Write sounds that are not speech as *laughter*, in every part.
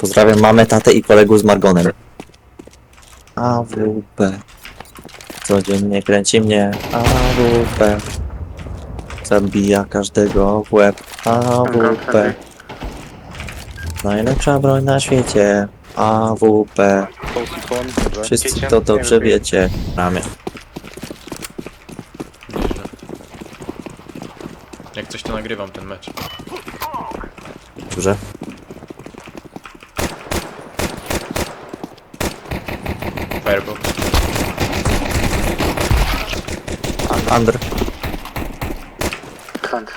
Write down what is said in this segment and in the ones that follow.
Pozdrawiam mamę, tatę i kolegów z Margonem. AWP. Codziennie kręci mnie AWP. Zabija każdego w łeb AWP. Najlepsza broń na świecie AWP. Wszyscy to dobrze wiecie. Ramię. Nieźle. Jak coś to nagrywam ten mecz. Dobrze. Firebox. Under. Plant.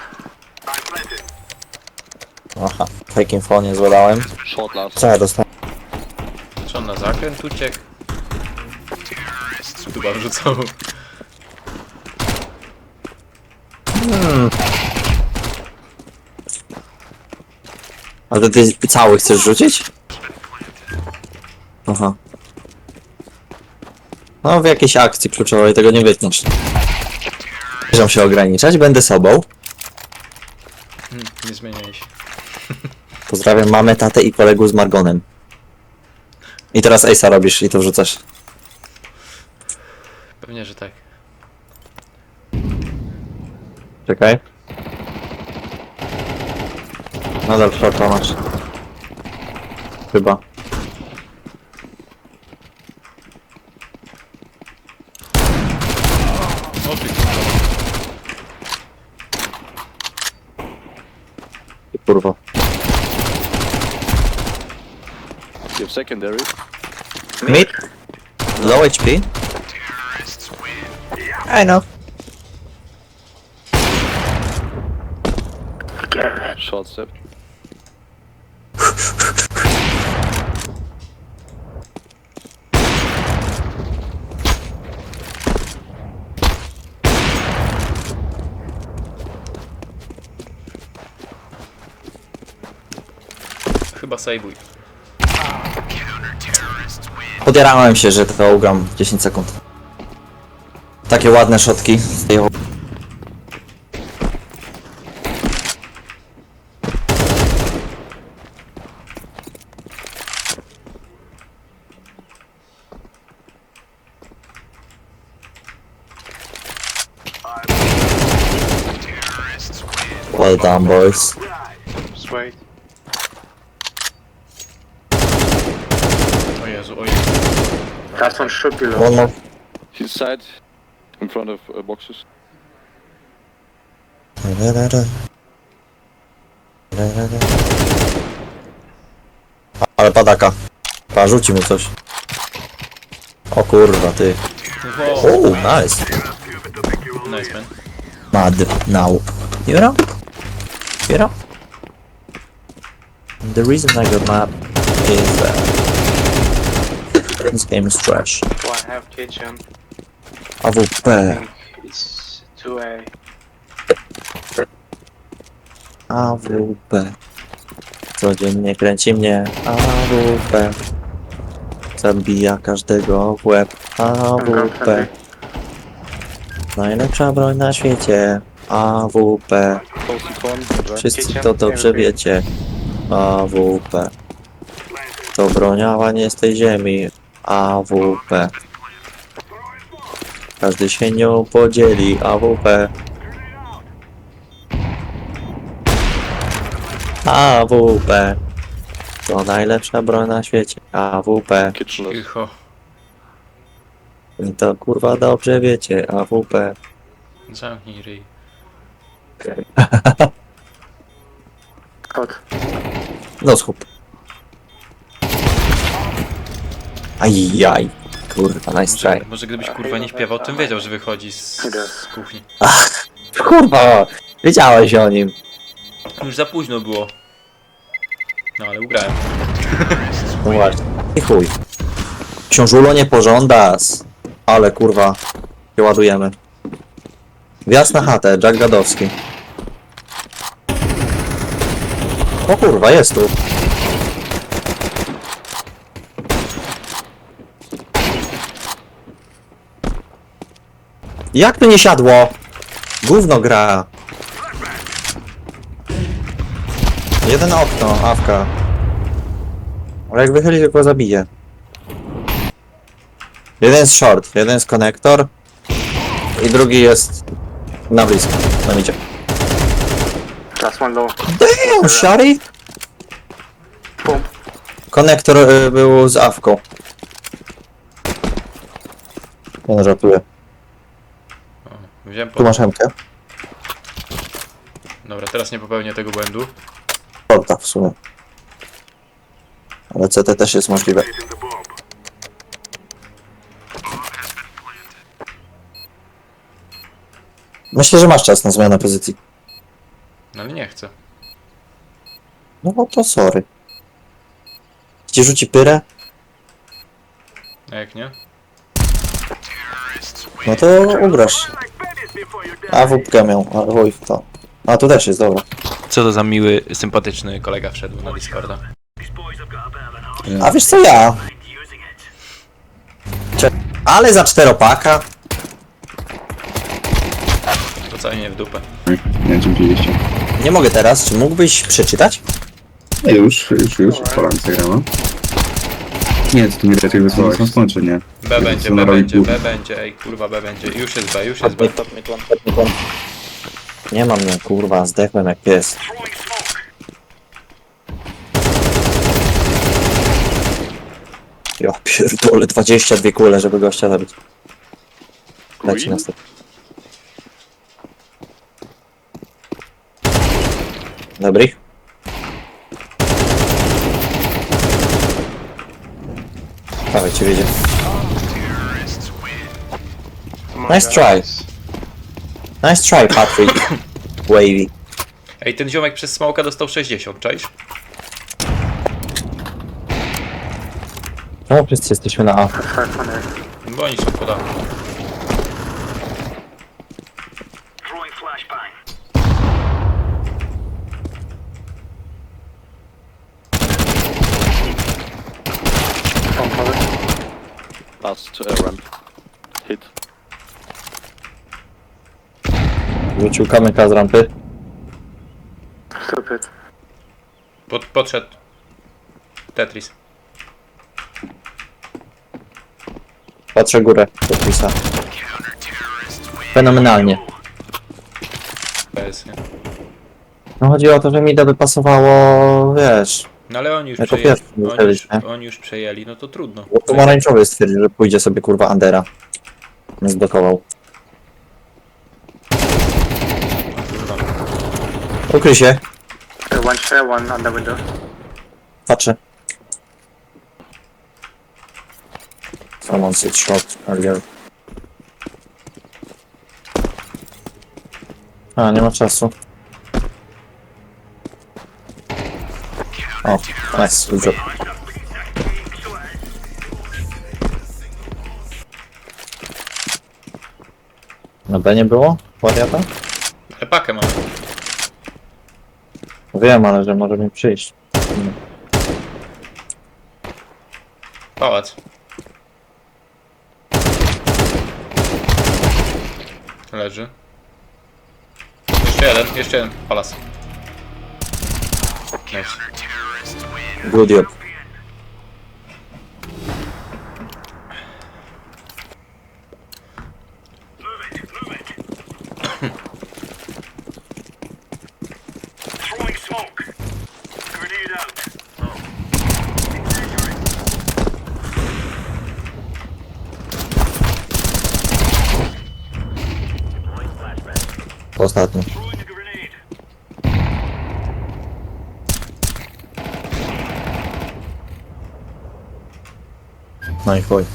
Aha. Fake info nie zładałem. Short last. Co ja dostałem? Czy on na zakręt uciekł? Chyba wrzucał. Ale ty cały chcesz rzucić? Aha. No w jakiejś akcji kluczowej tego nie wytniesz. Zamierzam się ograniczać, będę sobą. Hmm, nie zmieniaj się. *laughs* Pozdrawiam mamę, tatę i kolegów z Margonem. I teraz Ace'a robisz i to wrzucasz. Pewnie, że tak. Czekaj. Nadal shorta masz. Chyba. Secondary. Mid. Low HP. I know. Short step. Chyba sejbuj. Podjarałem się, że to ugram 10 sekund. Takie ładne szotki. Well done, boys. Just wait. O Jezu, o Jezu. That one should be low. One more. His side. In front of uh, boxes. Ale padaka. Pa, rzuci mi coś. O kurwa, ty. Wow. Oh, nice. Nice man. Mad now. You know? You know? The reason I got mad is that this game is trash. One half kitchen. AWP. I think it's 2A. AWP. Codziennie kręci mnie AWP. Zabija każdego w łeb AWP. Najlepsza broń na świecie AWP. Wszyscy to dobrze wiecie. AWP. To broniała nie z tej ziemi. AWP. Każdy się nią podzieli. AWP. AWP. To najlepsza broń na świecie. AWP. Kitchen last. Cicho. I to kurwa dobrze wiecie. AWP. Zamknij ryj. Hot. *laughs* No schub. Ajaj. Kurwa, nice Może, try. może gdybyś kurwa nie śpiewał, tym wiedział, że wychodzi z, z kuchni. Kurwa, wiedziałeś o nim. Już za późno było. No ale ugrałem. No właśnie. I chuj. Książulo nie pożądas. Ale kurwa, się ładujemy. Wjazd na chatę, Jack Gadowski. O kurwa, jest tu. Jak to nie siadło? Gówno gra. Jeden okno, awka. Ale jak wychyli, to go zabije. Jeden jest short, jeden jest konektor. I drugi jest na blisko. Na micie. Last one low. Damn, Shari! Konektor y, był z awką. Nie no, wziąłem Tu po... masz hemkę. Dobra, teraz nie popełnię tego błędu. Shorta w sumie. Ale CT też jest możliwe. Myślę, że masz czas na zmianę pozycji. No ale nie chcę. No bo to sorry. Ci rzuci pyrę? A jak nie? No to ugrasz. A wódkę miał, a wojw to. A tu też jest, dobra. Co to za miły, sympatyczny kolega wszedł na Discorda. A wiesz co ja? Cze- Ale za czteropaka? To cały nie w dupę. Nie piliście. Nie mogę teraz, czy mógłbyś przeczytać? Już, już, już, odpalam Instagrama. Nie, to tu mi raczej wysłałeś na skończy, nie? B będzie, B będzie. B będzie, ej kurwa B będzie. Już jest B, już jest B. Nie mam mnie, kurwa, zdechłem jak pies. Ja pierdolę, 22 kule, żeby gościa zabić. Dajcie Green? następny. Dobry. Dawaj, cię wiedzie. Nice try. Nice try, Patrick. *coughs* Wavy. Ej, ten ziomek przez smoka dostał 60, czaisz? Czemu wszyscy jesteśmy na A? 500. Bo oni są podani. Last uh, ramp. Hit. Rzucił kamyka z rampy. Stupid. Pod, podszedł. Tetris. Patrzę górę, podpisa. Fenomenalnie. PS, nie? No chodzi o to, że mi by pasowało, wiesz, No ale oni już Jako przejęli. pierwszy Oni musieli, już, nie? oni już przejęli, no to trudno. bo pomarańczowy stwierdził, że pójdzie sobie kurwa Andera. Nie zblokował. Ukryj się, Uh, one share, one on the window. patrzę. Someone said shot earlier. A, nie ma czasu. O, nice, job. Na B nie było? Wariata? Ale pakę mamy. Wiem, ale że może mi przyjść. Pałac. Leży. Jeszcze jeden, jeszcze jeden. Palas. Nice. Будет. Остатньо. No i chuj.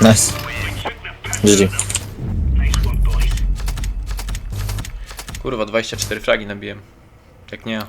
Nice. GG. Kurwa, 24 fragi nabiłem. Jak nie.